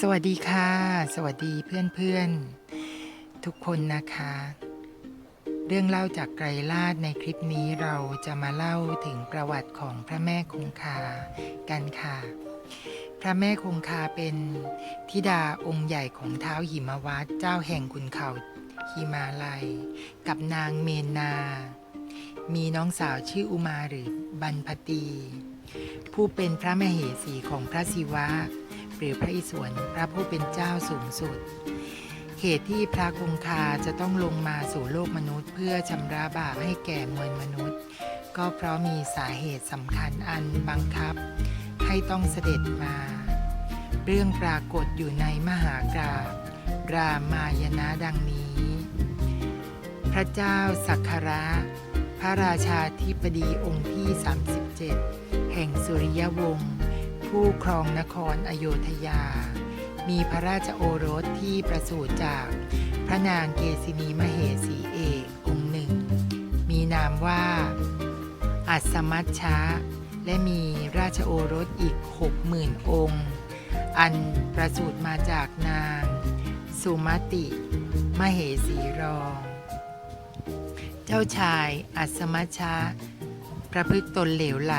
สวัสดีค่ะ สวัสดีเพื่อนๆ ทุกคนนะคะ เรื่องเล่าจากไกรลาดในคลิปนี้เราจะมาเล่าถึงประวัติของพระแม่คงคากันค่ะ พระแม่คงคาเป็นธิดาองค์ใหญ่ของเท้าวหิมวัตเจ้าแห่งขุนเขาหิมาลัย กับนางเมนา มีน้องสาวชื่ออุมาหรือบรรพตีผู้เป็นพระมเหสีของพระศิวะ หรือพระอิศวรพระผู้เป็นเจ้าสูงสุด เหตุที่พระคงคาจะต้องลงมาสู่โลกมนุษย์ เพื่อชำระบาปให้แก่มวลมนุษย์ ก็เพราะมีสาเหตุสำคัญอันบังคับ ให้ต้องเสด็จมา เรื่องปรากฏอยู่ในมหากราบรามายณะดังนี้ พระเจ้าสักคระ พระราชาธิบดีองค์ที่ 37 แห่งสุริยวงศ์ ผู้ครองนครอโยธยา มีพระราชโอรสที่ประสูติจากพระนางเกษินีมเหสีเอกองค์หนึ่ง มีนามว่า อัสมัชชะ และมีราชโอรสอีกหกหมื่นองค์ อันประสูติมาจากนาง สุมติมเหสีรอง เจ้าชายอัสมัชชะ ประพฤติตนเหลวไหล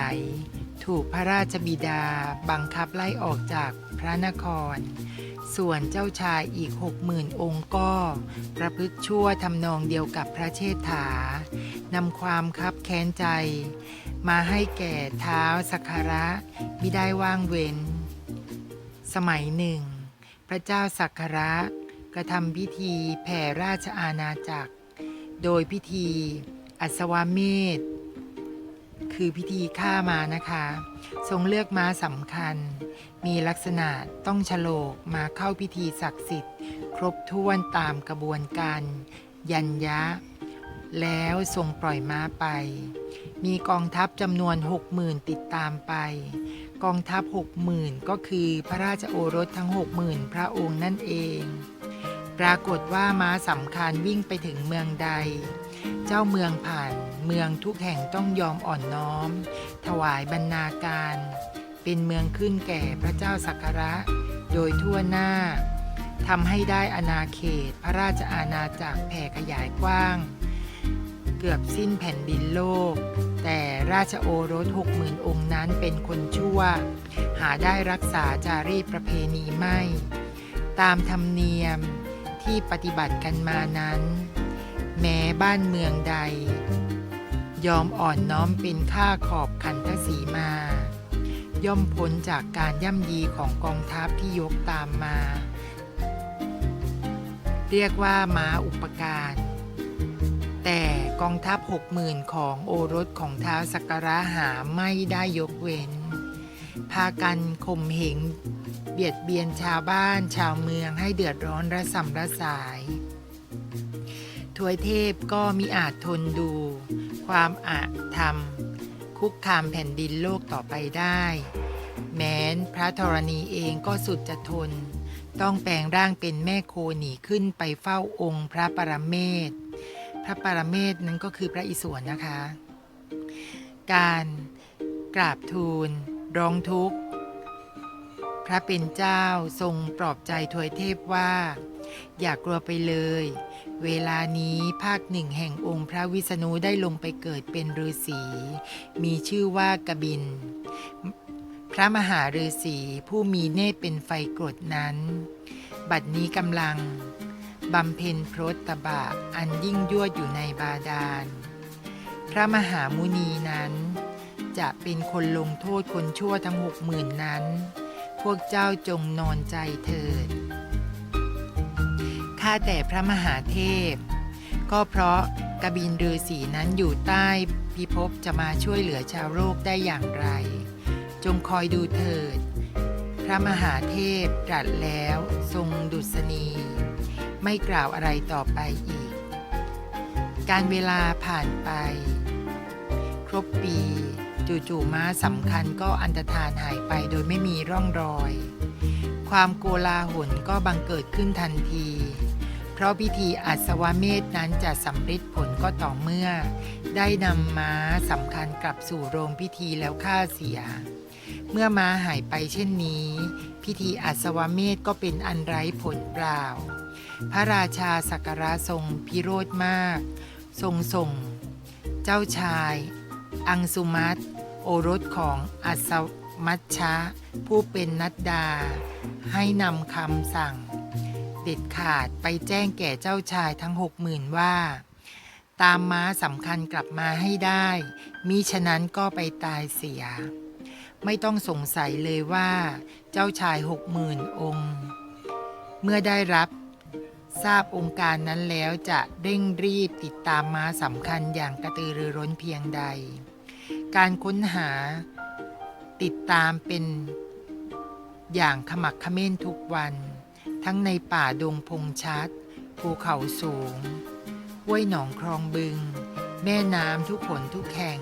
ถูกพระราชบิดาบังคับไล่ออกจากพระนคร ส่วนเจ้าชายอีกหกหมื่นองค์ก็ ประพฤติชั่วทำนองเดียวกับพระเชษฐานำความคับแค้นใจ มาให้แก่เท้าวสักการะมิได้ว่างเว้น สมัยหนึ่ง พระเจ้าสักการะกระทำพิธีแผ่ราชอาณาจักร โดยพิธีอัศวเมธ คือพิธีฆ่ามานะคะ ทรงเลือกม้าสำคัญ มีลักษณะต้องฉลกมาเข้าพิธีศักดิ์สิทธิ์ ครบถ้วนตามกระบวนการ ยัญยะ แล้วทรงปล่อยม้าไป มีกองทัพจำนวนหกหมื่นติดตามไป กองทัพหกหมื่นก็คือพระราชโอรสทั้งหกหมื่นพระองค์นั่นเอง ปรากฏว่าม้าสำคัญวิ่งไปถึงเมืองใด เจ้าเมืองผ่านเมืองทุกแห่งต้องยอมอ่อนน้อม ถวายบรรณาการ เป็นเมืองขึ้นแก่พระเจ้าสักระ โดยทั่วหน้าทำให้ได้อาณาเขตพระราชอาณาจักรแผ่ขยายกว้าง เกือบสิ้นแผ่นดินโลก แต่ราชโอรสหกหมื่นองค์นั้นเป็นคนชั่ว หาได้รักษาจารีตประเพณีไม่ ตามธรรมเนียม ที่ปฏิบัติกันมานั้น แม้บ้านเมืองใด ยอมอ่อนน้อมเป็นข้าขอบขันทศีมา ย่อมพ้นจากการย่ำยีของกองทัพที่ยกตามมา เรียกว่าม้าอุปการ แต่กองทัพหกหมื่นของโอรสของท้าวสักระหาไม่ได้ยกเว้น พากันข่มเหง เบียดเบียนชาวบ้าน ชาวเมืองให้เดือดร้อนระสำระสายทวยเทพก็มิอาจทนดู ความอาธรรม คุกคามแผ่นดินโลกต่อไปได้ แม้นพระธรณีเองก็สุดจะทน ต้องแปลงร่างเป็นแม่โคหนีขึ้นไปเฝ้าองค์พระปรเมศพระปรเมศนั้นก็คือพระอิศวรนะคะ การกราบทูล ร้องทุกข์ พระเป็นเจ้าทรงปลอบใจทวยเทพว่า อย่ากลัวไปเลย เวลานี้ภาคหนึ่งแห่งองค์พระวิษณุได้ลงไปเกิดเป็นฤาษีมีชื่อว่ากบิน พระมหาฤาษีผู้มีเนตรเป็นไฟกรดนั้น บัดนี้กำลังบำเพ็ญพรตบะอันยิ่งยวดอยู่ในบาดาล พระมหามุนีนั้น จะเป็นคนลงโทษคนชั่วทั้งหกหมื่นนั้น วกเจ้าจงนอนใจเถิด ข้าแต่พระมหาเทพ ก็เพราะกบินฤาษีนั้นอยู่ใต้พิภพจะมาช่วยเหลือชาวโลกได้อย่างไร จงคอยดูเถิด พระมหาเทพตรัสแล้วทรงดุษณี ไม่กล่าวอะไรต่อไปอีก การเวลาผ่านไป ครบปี จู่ๆม้าสำคัญก็อันตรธานหายไปโดยไม่มีร่องรอย ความโกลาหลก็บังเกิดขึ้นทันที เพราะพิธีอัศวเมธนั้นจะสำเร็จผลก็ต่อเมื่อ ได้นำม้าสำคัญกลับสู่โรงพิธีแล้วฆ่าเสีย เมื่อม้าหายไปเช่นนี้ พิธีอัศวเมธก็เป็นอันไร้ผลเปล่า พระราชาสักการะทรงพิโรธมาก ทรงส่ง เจ้าชาย อังสุมัต โอรสของอัศมัชชะ ผู้เป็นนัดดา ให้นำคำสั่ง เด็ดขาดไปแจ้งแก่เจ้าชายทั้งหกหมื่นว่า ตามม้าสำคัญกลับมาให้ได้ มิฉะนั้นก็ไปตายเสีย ไม่ต้องสงสัยเลยว่า เจ้าชายหกหมื่นองค์ เมื่อได้รับทราบองค์การนั้นแล้วจะเร่งรีบติดตามม้าสำคัญอย่างกระตือรือร้นเพียงใด การค้นหา ติดตามเป็น อย่างขมักเขม้นทุกวัน ทั้งในป่าดงพงชัด ภูเขาสูงห้วยหนองคลองบึง แม่น้ำทุกขนทุกแห่ง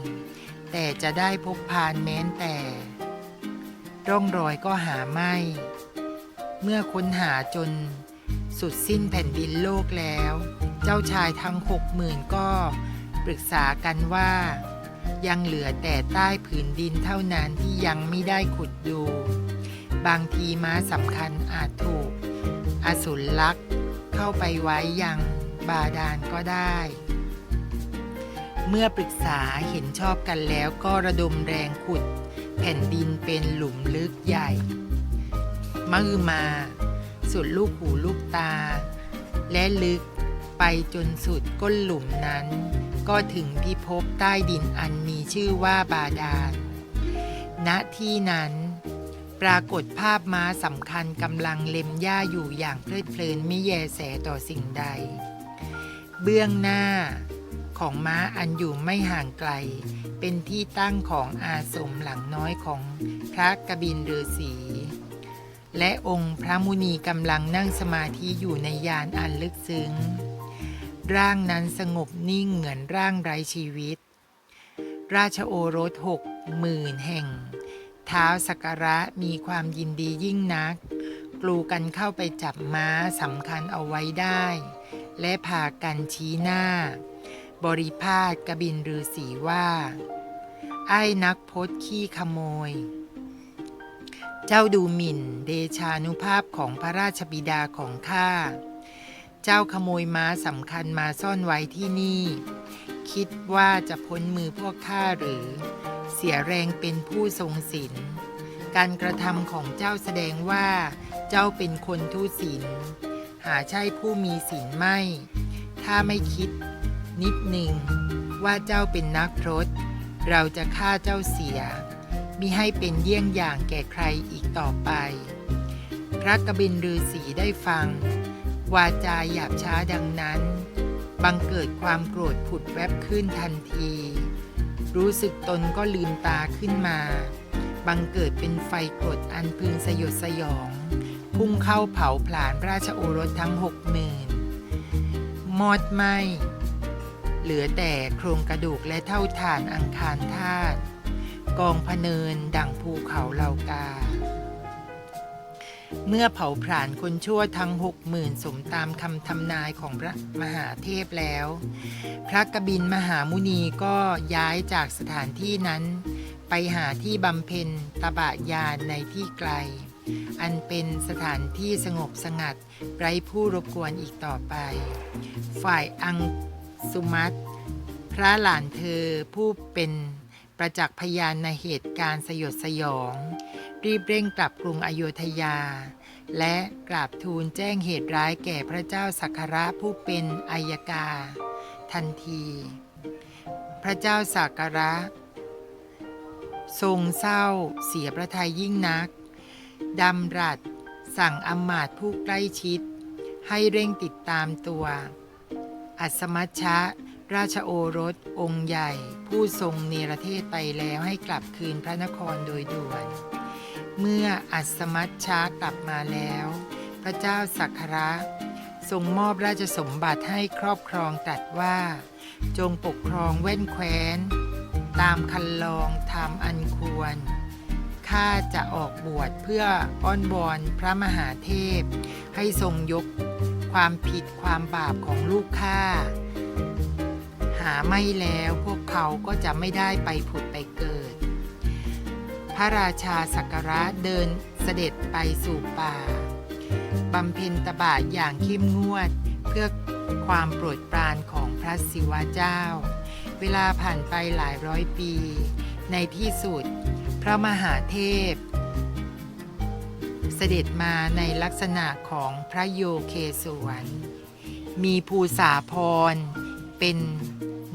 แต่จะได้พบพานแม้นแต่ ร่องรอยก็หาไม่ เมื่อค้นหาจนสุดสิ้นแผ่นดินโลกแล้ว เจ้าชายทั้งหกหมื่นก็ปรึกษากันว่า ยังเหลือแต่ใต้ผืนดินเท่านั้นที่ยังไม่ได้ขุดดู บางทีม้าสำคัญอาจถูก อสุรลักษ์เข้าไปไว้ยังบาดาลก็ได้ เมื่อปรึกษาเห็นชอบกันแล้วก็ระดมแรงขุด แผ่นดินเป็นหลุมลึกใหญ่มะอือมา สุดลูกหูลูกตา และลึก ไปจนสุดก้นหลุมนั้น ก็ถึงพิภพใต้ดินอันมีชื่อว่าบาดาล ณ ที่นั้น ปรากฏภาพม้าสำคัญกำลังเล็มหญ้าอยู่อย่างเพลิดเพลินไม่แยแสต่อสิ่งใด เบื้องหน้าของม้าอันอยู่ไม่ห่างไกล เป็นที่ตั้งของอาสมหลังน้อยของพระกบินฤาษีและองค์พระมุนีกำลังนั่งสมาธิอยู่ในยานอันลึกซึ้ง ร่างนั้นสงบนิ่งเหมือนร่างไร้ชีวิต ราชโอรสหกหมื่นแห่ง เท้าสักระมีความยินดียิ่งนัก กลูกันเข้าไปจับม้าสำคัญเอาไว้ได้ และพากันชี้หน้า บริพาทกบินฤาษีว่า ไอ้นักพจน์ขี้ขโมย เจ้าดูหมิ่นเดชานุภาพของพระราชบิดาของข้า เจ้าขโมยม้าสำคัญมาซ่อนไว้ที่นี่ คิดว่าจะพ้นมือพวกข้าหรือ เสียแรงเป็นผู้ทรงศีลการกระทำของเจ้าแสดงว่า เจ้าเป็นคนทุศีลหาใช่ผู้มีศีลไม่ ถ้าไม่คิด นิดหนึ่ง ว่าเจ้าเป็นนักพรตเราจะฆ่าเจ้าเสียมิให้เป็นเยี่ยงอย่างแก่ใครอีกต่อไป พระกบินฤาษีได้ฟัง วาจาหยาบช้าดังนั้น บังเกิดความโกรธผุดแวบขึ้นทันที รู้สึกตนก็ลืมตาขึ้นมา บังเกิดเป็นไฟโกรดอันพึงสยดสยอง พุ่งเข้าเผาผลาญราชโอรสทั้งหกหมื่นมอดไหมเหลือแต่โครงกระดูกและเท่าฐานอังคารธาตุกองพเนินดั่งภูเขาเหล่ากา เมื่อเผาผลาญคนชั่วทั้งหกหมื่นสมตามคำทำนายของพระมหาเทพแล้ว พระกบินมหามุนีก็ย้ายจากสถานที่นั้น ไปหาที่บำเพ็ญตบะยานในที่ไกล อันเป็นสถานที่สงบสงัดไร้ผู้รบกวนอีกต่อไป ฝ่ายอังสุมัตพระหลานเธอผู้เป็น ประจักษ์พยานในเหตุการณ์สยดสยอง รีบเร่งกลับกรุงอโยธยา และกราบทูลแจ้งเหตุร้ายแก่พระเจ้าสักการะผู้เป็นอายกา ทันที พระเจ้าสักการะ ทรงเศร้าเสียพระทัยยิ่งนักดำรัสสั่งอำมาตผู้ใกล้ชิด ให้เร่งติดตามตัว อัสมัชชะ ราชโอรส องค์ใหญ่ ผู้ทรงเนรเทศไปแล้วให้กลับคืนพระนครโดยด่วน เมื่ออัสมัชชากลับมาแล้ว พระเจ้าสักการะทรงมอบราชสมบัติให้ครอบครองตรัดว่า จงปกครองแว่นแคว้น ตามคันลองทำอันควร ข้าจะออกบวชเพื่ออ้อนวอนพระมหาเทพ ให้ทรงยกความผิดความบาปของลูกข้า หาไม่แล้วพวกเขาก็จะไม่ได้ไปผุดไปเกิดพพระราชาสักการะเดินเสด็จไปสู่ป่าบำเพ็ญตบะอย่างเข้มงวด เพื่อความโปรดปรานของพระศิวะเจ้า เวลาผ่านไปหลายร้อยปี ในที่สุด พระมหาเทพ เสด็จมาในลักษณะของพระโยเคสวน มีภูษาพรเป็น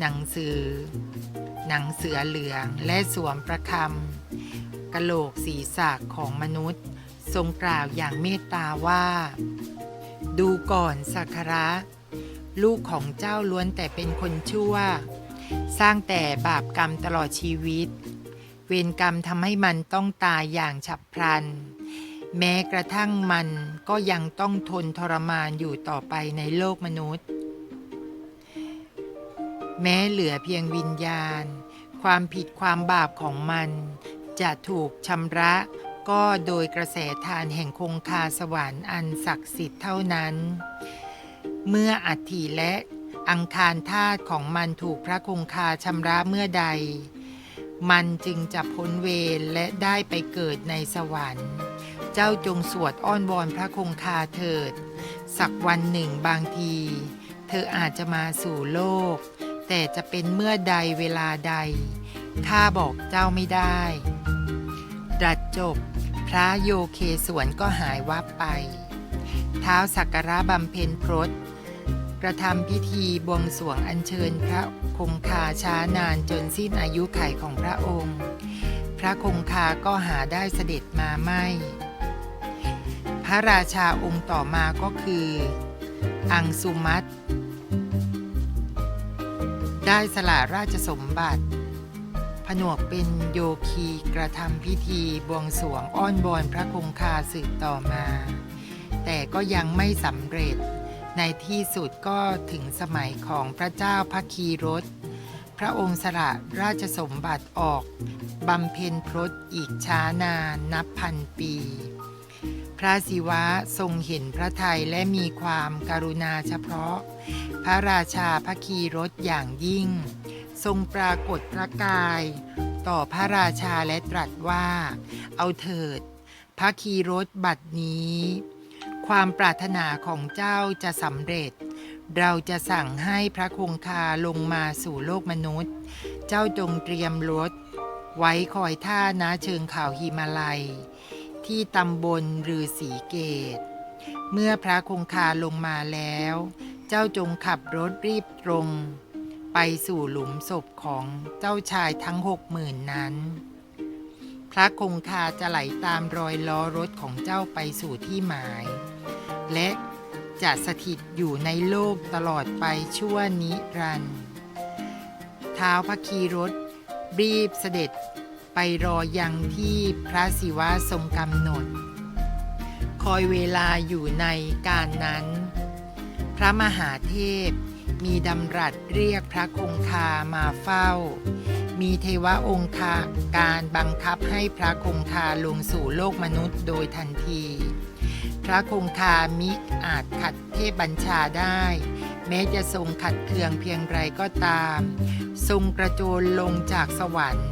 หนังสือ หนังเสือเหลืองและสวมประคำกะโหลกศีรษะของมนุษย์ ทรงกล่าวอย่างเมตตาว่า ดูก่อนสักระ ลูกของเจ้าล้วนแต่เป็นคนชั่ว สร้างแต่บาปกรรมตลอดชีวิต เวรกรรมทำให้มันต้องตายอย่างฉับพลัน แม้กระทั่งมันก็ยังต้องทนทรมานอยู่ต่อไปในโลกมนุษย์ แม้เหลือเพียงวิญญาณ ความผิดความบาปของมัน จะถูกชำระ ก็โดยกระแสทานแห่งคงคาสวรรค์อันศักดิ์สิทธิ์เท่านั้น เมื่ออัฐิและอังคารธาตุของมันถูกพระคงคาชำระเมื่อใด มันจึงจะพ้นเวรและได้ไปเกิดในสวรรค์ เจ้าจงสวดอ้อนวอนพระคงคาเถิด สักวันหนึ่งบางที เธออาจจะมาสู่โลก แต่จะเป็นเมื่อใดเวลาใด ข้าบอกเจ้าไม่ได้รัสจบ พระโยเคสวนก็หายวับไป เท้าสักการะบำเพ็ญพรตกระทำพิธีบวงสรวงอัญเชิญพระคงคาช้านานจนสิ้นอายุไขของพระองค์ พระคงคาก็หาได้เสด็จมาไม่ พระราชาองค์ต่อมาก็คือ อังสุมัต ได้สละราชสมบัติ ผนวกเป็นโยคีกระทำพิธีบวงสรวงอ้อนวอนพระคงคาสืบต่อมา แต่ก็ยังไม่สำเร็จ ในที่สุดก็ถึงสมัยของพระเจ้าพัคีรสพระองค์สละราชสมบัติออกบำเพ็ญพรตอีกช้านานนับพันปี พระศิวะทรงเห็นพระไทยและมีความการุณาเฉพาะ พระราชาพระคีรสอย่างยิ่ง ทรงปรากฏพระกาย ต่อพระราชาและตรัสว่า เอาเถิด พระคีรสบัดนี้ ความปรารถนาของเจ้าจะสำเร็จ เราจะสั่งให้พระคงคาลงมาสู่โลกมนุษย์ เจ้าจงเตรียมรถไว้คอยท่านาเชิงเขาหิมาลัย ที่ตำบลรือสีเกต เมื่อพระคงคาลงมาแล้ว เจ้าจงขับรถรีบตรง ไปสู่หลุมศพของเจ้าชายทั้งหกหมื่นนั้น พระคงคาจะไหลตามรอยล้อรถของเจ้าไปสู่ที่หมาย และจะสถิตอยู่ในโลกตลอดไปชั่วนิรันดร์เท้าวพระคีรถรีบเสด็จ รอยังที่พระศิวะทรงกำหนด คอยเวลาอยู่ในการนั้น พระมหาเทพมีดำรัสเรียกพระคงคามาเฝ้า มีเทวองค์คาการบังคับให้พระคงคาลงสู่โลกมนุษย์โดยทันที พระคงคามิอาจขัดเทพบัญชาได้ แม้จะทรงขัดเคืองเพียงไรก็ตาม ทรงกระโจนลงจากสวรรค์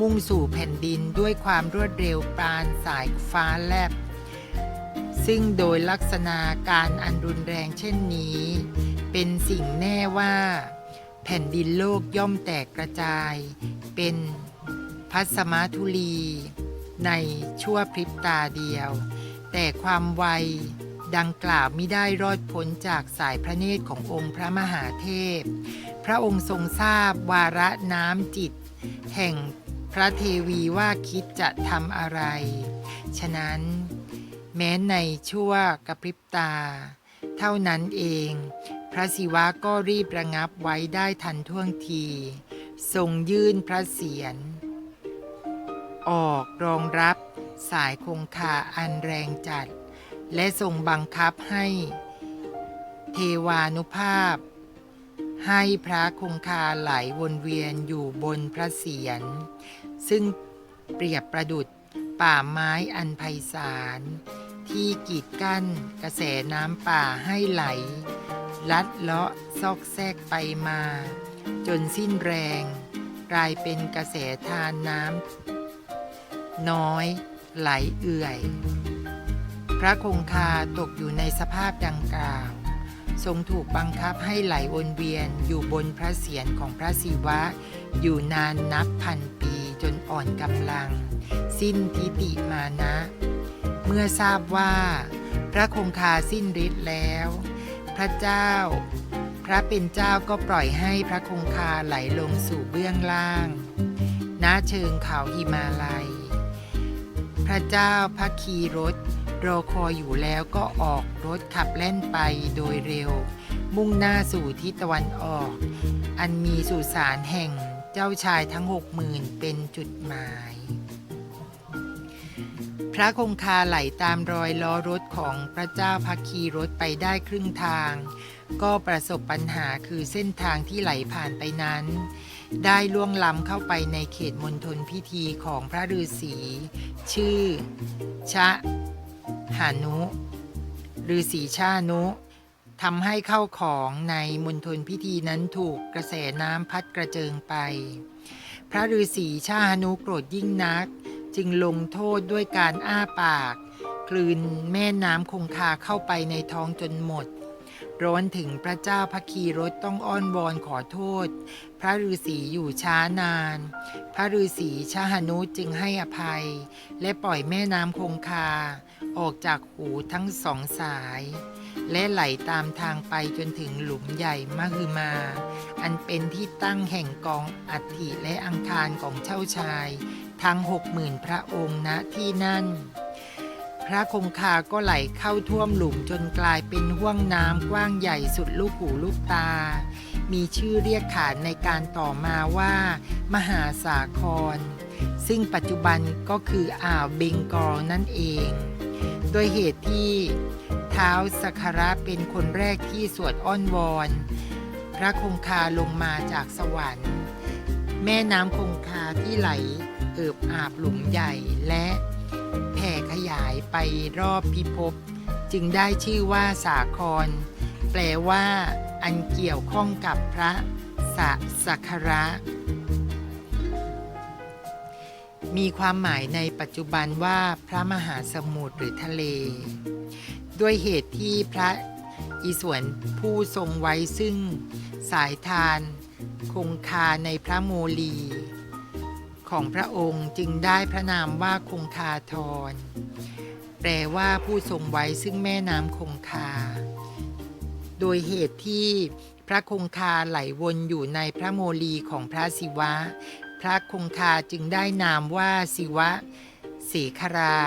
มุ่งสู่แผ่นดินด้วยความรวดเร็วปานสายฟ้าแลบ ซึ่งโดยลักษณะการอันรุนแรงเช่นนี้ เป็นสิ่งแน่ว่า แผ่นดินโลกย่อมแตกกระจาย เป็นพัสมาทุลี ในชั่วพริบตาเดียว แต่ความไวดังกล่าวไม่ได้รอดพ้นจากสายพระเนตรขององค์พระมหาเทพ พระองค์ทรงทราบวาระน้ำจิต แห่ง พระเทวีว่าคิดจะทำอะไร ฉะนั้น แม้ในชั่วกระพริบตา เท่านั้นเอง พระศิวะก็รีบระงับไว้ได้ทันท่วงที ทรงยื่นพระเศียรออกรองรับสายคงคาอันแรงจัด และทรงบังคับให้ เทวานุภาพ ให้พระคงคาไหลวนเวียนอยู่บนพระเศียร ซึ่งเปรียบประดุดป่าไม้อันไพศาล ที่กีดกั้นกระแสน้ำป่าให้ไหล ลัดเลาะซอกแซกไปมา จนสิ้นแรง กลายเป็นกระแสทานน้ำน้อยไหลเอื่อย พระคงคาตกอยู่ในสภาพดังกล่าว ทรงถูกบังคับให้ไหลวนเวียนอยู่บนพระเศียรของพระศิวะ อยู่นานนับพันปี จนอ่อนกำลัง สิ้นทิติมานะ เมื่อทราบว่า พระคงคาสิ้นฤทธิ์แล้ว พระเจ้า พระเป็นเจ้าก็ปล่อยให้พระคงคาไหลลงสู่เบื้องล่างณเชิงเขาหิมาลัย พระเจ้าพระคีรถรอคอยอยู่แล้วก็ออกรถขับแล่นไปโดยเร็ว มุ่งหน้าสู่ทิศตะวันออก อันมีสุสานแห่ง เจ้าชายทั้งหกหมื่นเป็นจุดหมาย พระคงคาไหลตามรอยล้อรถของพระเจ้าพักคีรถไปได้ครึ่งทาง ก็ประสบปัญหาคือเส้นทางที่ไหลผ่านไปนั้น ได้ล่วงล้ำเข้าไปในเขตมณฑลพิธีของพระฤาษีชื่อ ชะหานุฤาษีชานุ ทำให้เข้าของในมณฑลพิธีนั้นถูกกระแสน้ำพัดกระเจิงไป พระฤาษีชาหนุโกรธยิ่งนัก จึงลงโทษด้วยการอ้าปาก กลืนแม่น้ำคงคาเข้าไปในท้องจนหมด ร้อนถึงพระเจ้าพระคีรถต้องอ้อนวอนขอโทษ พระฤาษีอยู่ช้านาน พระฤาษีชาหนุจึงให้อภัย และปล่อยแม่น้ำคงคา ออกจากหูทั้งสองสาย และไหลตามทางไปจนถึงหลุมใหญ่มหึมา อันเป็นที่ตั้งแห่งกองอัฐิและอังคารของเจ้าชาย ทั้งหกหมื่นพระองค์ณที่นั่น พระคงคาก็ไหลเข้าท่วมหลุมจนกลายเป็นห้วงน้ำกว้างใหญ่สุดลูกหูลูกตา มีชื่อเรียกขานในการต่อมาว่า มหาสาคร ซึ่งปัจจุบันก็คืออ่าวเบงกอลนั่นเอง โดยเหตุที่เท้าวสักระเป็นคนแรกที่สวดอ้อนวอน พระคงคาลงมาจากสวรรค์ แม่น้ำคงคาที่ไหลเอิบอาบหลุมใหญ่และแผ่ขยายไปรอบพิภพจึงได้ชื่อว่าสาคร แปลว่าอันเกี่ยวข้องกับพระสะสักระ มีความหมายในปัจจุบันว่าพระมหาสมุทรหรือทะเล ด้วยเหตุที่พระอิศวรผู้ทรงไว้ซึ่งสายทานคงคาในพระโมลี ของพระองค์จึงได้พระนามว่าคงคาทร แปลว่าผู้ทรงไว้ซึ่งแม่น้ำคงคา โดยเหตุที่พระคงคาไหลวนอยู่ในพระโมลีของพระศิวะ พระคงคาจึงได้นามว่าศิวะเสขรา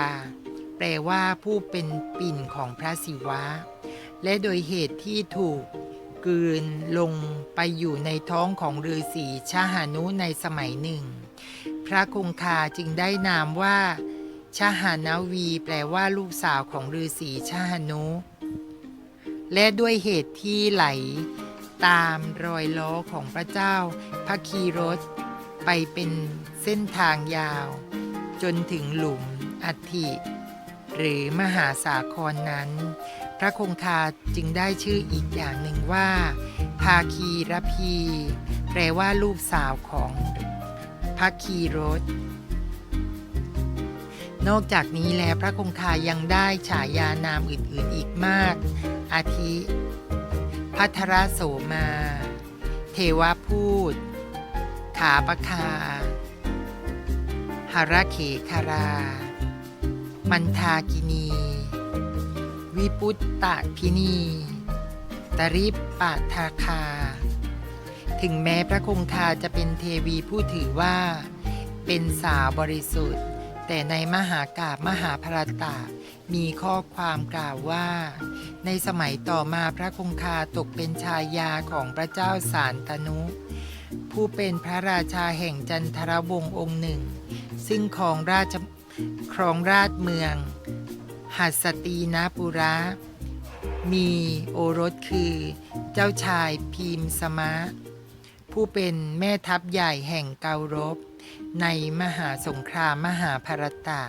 แปลว่าผู้เป็นปิ่นของพระศิวะ และโดยเหตุที่ถูกกลืนลงไปอยู่ในท้องของฤาษีชาหานุในสมัยหนึ่ง พระคงคาจึงได้นามว่าชาหานาวี แปลว่าลูกสาวของฤาษีชาหานุ และด้วยเหตุที่ไหล ตามรอยล้อของพระเจ้าพระคีรถ ไปเป็นเส้นทางยาว จนถึงหลุมอัฐิหรือมหาสาครนั้น พระคงคาจึงได้ชื่ออีกอย่างหนึ่งว่า ภาคีรพี แปลว่าลูกสาวของพระคีรถนอกจากนี้แล้วพระคงคายังได้ฉายานามอื่นๆอีกมาก อาทิ พัทรโสมา เทวพูด ขาปคาหรเขคารา มันทากินี วิปุตตะพินี ตริปปะทาคา ถึงแม้พระคงคาจะเป็นเทวีผู้ถือว่า เป็นสาวบริสุทธิ์ แต่ในมหากาบมหาภรตะมีข้อความกล่าวว่า ในสมัยต่อมาพระคงคาตกเป็นชายาของพระเจ้าสารตนุ ผู้เป็นพระราชาแห่งจันทรวงศ์องค์หนึ่ง ซึ่งครองราชครองราชเมือง หัสตีนาปุระ มีโอรสคือเจ้าชายพีมสมะ ผู้เป็นแม่ทัพใหญ่แห่งเการบในมหาสงครามมหาภารตะ